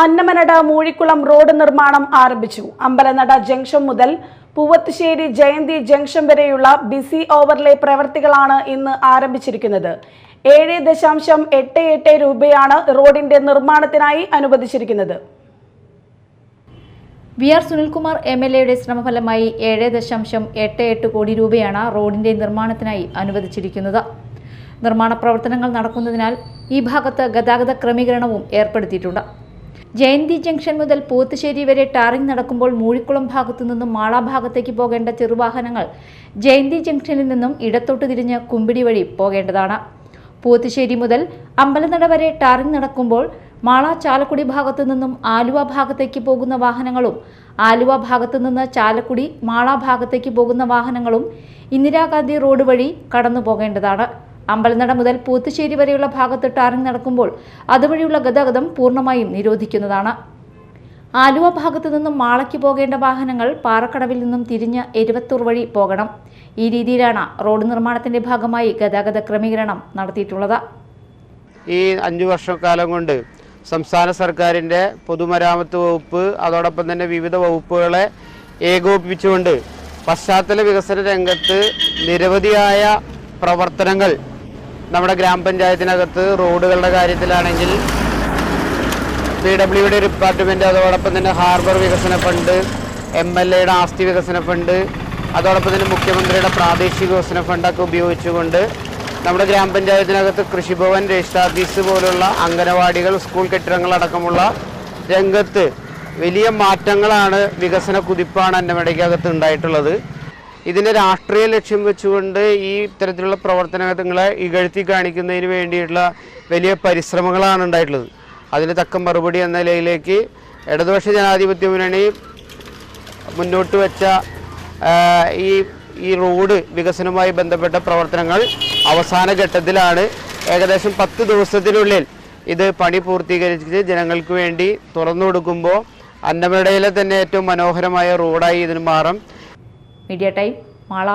Annamanada Moozhikkulam road നിർമ്മാണം ആരംഭിച്ചു. Ambalanada junction മുതൽ പൂവത്തുശ്ശേരി ജയന്തി ജംഗ്ഷൻ വരെയുള്ള ബിസി ഓവർലേ പ്രവർത്തികളാണ് ഇന്ന് ആരംഭിച്ചിരിക്കുന്നത്. ഏഴ് ദശാംശം എട്ട് എട്ട് രൂപയാണ് റോഡിന്റെ നിർമ്മാണത്തിനായി അനുവദിച്ചിരിക്കുന്നത്. V R Sunilkumar M L എയുടെ ശ്രമഫലമായി ഏഴ് ദശാംശം എട്ട് എട്ട് കോടി രൂപയാണ് റോഡിന്റെ നിർമ്മാണത്തിനായി അനുവദിച്ചിരിക്കുന്നത്. നിർമ്മാണ പ്രവർത്തനങ്ങൾ നടക്കുന്നതിനാൽ ഈ ഭാഗത്ത് ഗതാഗത ക്രമീകരണവും ഏർപ്പെടുത്തിയിട്ടുണ്ട്. ജയന്തി ജംഗ്ഷൻ മുതൽ പോത്തുശ്ശേരി വരെ ടാറിംഗ് നടക്കുമ്പോൾ മൂഴിക്കുളം ഭാഗത്തു നിന്നും മാള ഭാഗത്തേക്ക് പോകേണ്ട ചെറുവാഹനങ്ങൾ ജയന്തി ജംഗ്ഷനിൽ നിന്നും ഇടത്തോട്ട് തിരിഞ്ഞ് കുമ്പിടി വഴി പോകേണ്ടതാണ്. പൂത്തുശ്ശേരി മുതൽ അമ്പലനട വരെ ടാറിംഗ് നടക്കുമ്പോൾ മാള ചാലക്കുടി ഭാഗത്തു നിന്നും ആലുവ ഭാഗത്തേക്ക് പോകുന്ന വാഹനങ്ങളും ആലുവ ഭാഗത്തു നിന്ന് ചാലക്കുടി മാള ഭാഗത്തേക്ക് പോകുന്ന വാഹനങ്ങളും ഇന്ദിരാഗാന്ധി റോഡ് വഴി കടന്നു പോകേണ്ടതാണ് അമ്പലനട മുതൽ പൂത്തുശ്ശേരി വരെയുള്ള ഭാഗത്ത് ടാറിംഗ് നടക്കുമ്പോൾ അതുവഴിയുള്ള ഗതാഗതം പൂർണമായും നിരോധിക്കുന്നതാണ്. ആലുവ ഭാഗത്തു നിന്നും മാളയ്ക്ക് പോകേണ്ട വാഹനങ്ങൾ പാറക്കടവിൽ നിന്നും തിരിഞ്ഞ് എരുവത്തൂർ വഴി പോകണം. ഈ രീതിയിലാണ് റോഡ് നിർമ്മാണത്തിന്റെ ഭാഗമായി ഗതാഗത ക്രമീകരണം നടത്തിയിട്ടുള്ളത്. ഈ അഞ്ചു വർഷക്കാലം കൊണ്ട് സംസ്ഥാന സർക്കാരിന്റെ പൊതുമരാമത്ത് വകുപ്പ് അതോടൊപ്പം തന്നെ വിവിധ വകുപ്പുകളെ ഏകോപിപ്പിച്ചുകൊണ്ട് പശ്ചാത്തല വികസന രംഗത്ത് നിരവധിയായ പ്രവർത്തനങ്ങൾ നമ്മുടെ ഗ്രാമപഞ്ചായത്തിനകത്ത് റോഡുകളുടെ കാര്യത്തിലാണെങ്കിൽ പി ഡബ്ല്യു ഡി ഡിപ്പാർട്ട്മെന്റ് അതോടൊപ്പം തന്നെ ഹാർബർ വികസന ഫണ്ട് എം എൽ എയുടെ ആസ്തി വികസന ഫണ്ട് അതോടൊപ്പം തന്നെ മുഖ്യമന്ത്രിയുടെ പ്രാദേശിക വികസന ഫണ്ടൊക്കെ ഉപയോഗിച്ചുകൊണ്ട് നമ്മുടെ ഗ്രാമപഞ്ചായത്തിനകത്ത് കൃഷിഭവൻ രജിസ്ട്രാഫീസ് പോലുള്ള അംഗനവാടികൾ സ്കൂൾ കെട്ടിടങ്ങളടക്കമുള്ള രംഗത്ത് വലിയ മാറ്റങ്ങളാണ് വികസന കുതിപ്പാണ് അന്നമടയ്ക്കകത്ത് ഉണ്ടായിട്ടുള്ളത്. ഇതിനെ രാഷ്ട്രീയ ലക്ഷ്യം വെച്ചുകൊണ്ട് ഈ ഇത്തരത്തിലുള്ള പ്രവർത്തനങ്ങളെ ഇകഴ്ത്തി കാണിക്കുന്നതിന് വേണ്ടിയിട്ടുള്ള വലിയ പരിശ്രമങ്ങളാണ് ഉണ്ടായിട്ടുള്ളത്. അതിന് തക്ക മറുപടി എന്ന നിലയിലേക്ക് ഇടതുപക്ഷ ജനാധിപത്യ മുന്നണി മുന്നോട്ട് വെച്ച ഈ ഈ റോഡ് വികസനവുമായി ബന്ധപ്പെട്ട പ്രവർത്തനങ്ങൾ അവസാന ഘട്ടത്തിലാണ്. ഏകദേശം പത്ത് ദിവസത്തിനുള്ളിൽ ഇത് പണി പൂർത്തീകരിച്ച് ജനങ്ങൾക്ക് വേണ്ടി തുറന്നു കൊടുക്കുമ്പോൾ അന്നമടയിലെ തന്നെ ഏറ്റവും മനോഹരമായ റോഡായി ഇതിന് മാറും. Media time Mala